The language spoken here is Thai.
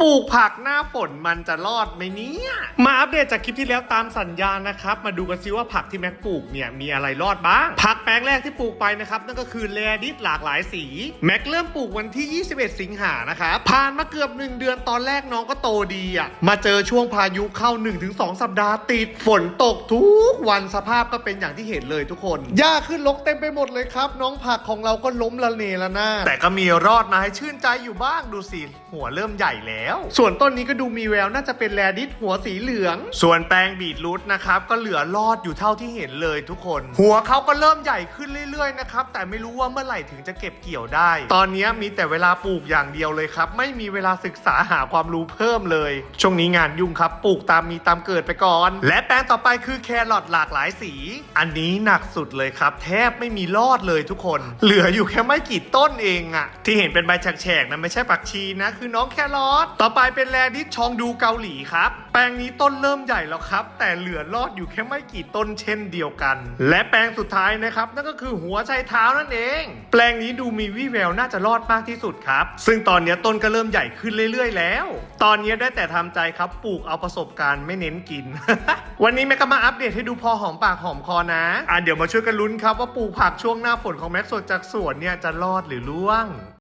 ปลูกผักหน้าฝนมันจะรอดไหมเนี่ย มาอัปเดตจากคลิปที่แล้วตามสัญญาณนะครับ มาดูกันซิว่าผักที่แม็กปลูกเนี่ยมีอะไรรอดบ้าง ผักแปลงแรกที่ปลูกไปนะครับนั่นก็คือแลดิสหลากหลายสีแม็กเริ่มปลูกวันที่ 21 สิงหานะครับผ่านมาเกือบ 1 เดือนตอนแรกน้องก็โตดีอะมาเจอช่วงพายุเข้า 1-2 สัปดาห์ติดฝนตกทุกวันสภาพก็เป็นอย่างที่เห็นเลยทุกคนหญ้าขึ้นรกเต็มไปหมดเลยครับ น้องผักของเราก็ล้มละเนระนาดแต่ก็มีรอดมาให้ชื่นใจอยู่บ้างดูสิหัวเริ่มใหญ่แล้วส่วนต้นนี้ก็ดูมีแววน่าจะเป็นแรดิสหัวสีเหลือง ส่วนแปลงบีทรูทนะครับก็เหลือรอดอยู่เท่าที่เห็นเลยทุกคน หัวเขาก็เริ่มใหญ่ขึ้นเรื่อยๆนะครับแต่ไม่รู้ว่าเมื่อไหร่ถึงจะเก็บเกี่ยวได้ ตอนนี้มีแต่เวลาปลูกอย่างเดียวเลยครับ ไม่มีเวลาศึกษาหาความรู้เพิ่มเลย ช่วงนี้งานยุ่งครับปลูกตามมีตามเกิดไปก่อน และแปลงต่อไปคือแครอทหลากหลายสี อันนี้หนักสุดเลยครับ แทบไม่มีรอดเลยทุกคน เหลืออยู่แค่ไม่กี่ต้นเองอะที่เห็นเป็นใบแฉกๆนะไม่ใช่ผักชีนะ คือน้องแครอทต่อไปเป็นแลดิสชองดูเกาหลีครับ แปลงนี้ต้นเริ่มใหญ่แล้วครับ แต่เหลือรอดอยู่แค่ไม่กี่ต้นเช่นเดียวกัน และแปลงสุดท้ายนะครับ นั่นก็คือหัวไชเท้านั่นเอง แปลงนี้ดูมีวี่แววน่าจะรอดมากที่สุดครับ ซึ่งตอนนี้ต้นก็เริ่มใหญ่ขึ้นเรื่อย ๆ แล้ว ตอนนี้ได้แต่ทำใจครับปลูกเอาประสบการณ์ไม่เน้นกิน วันนี้แม่ก็มาอัปเดตให้ดูพอหอมปากหอมคอนะอะเดี๋ยวมาช่วยกันลุ้นครับว่าปลูกผักช่วงหน้าฝนของแม็กสดจากสวนเนี่ยจะรอดหรือร่วง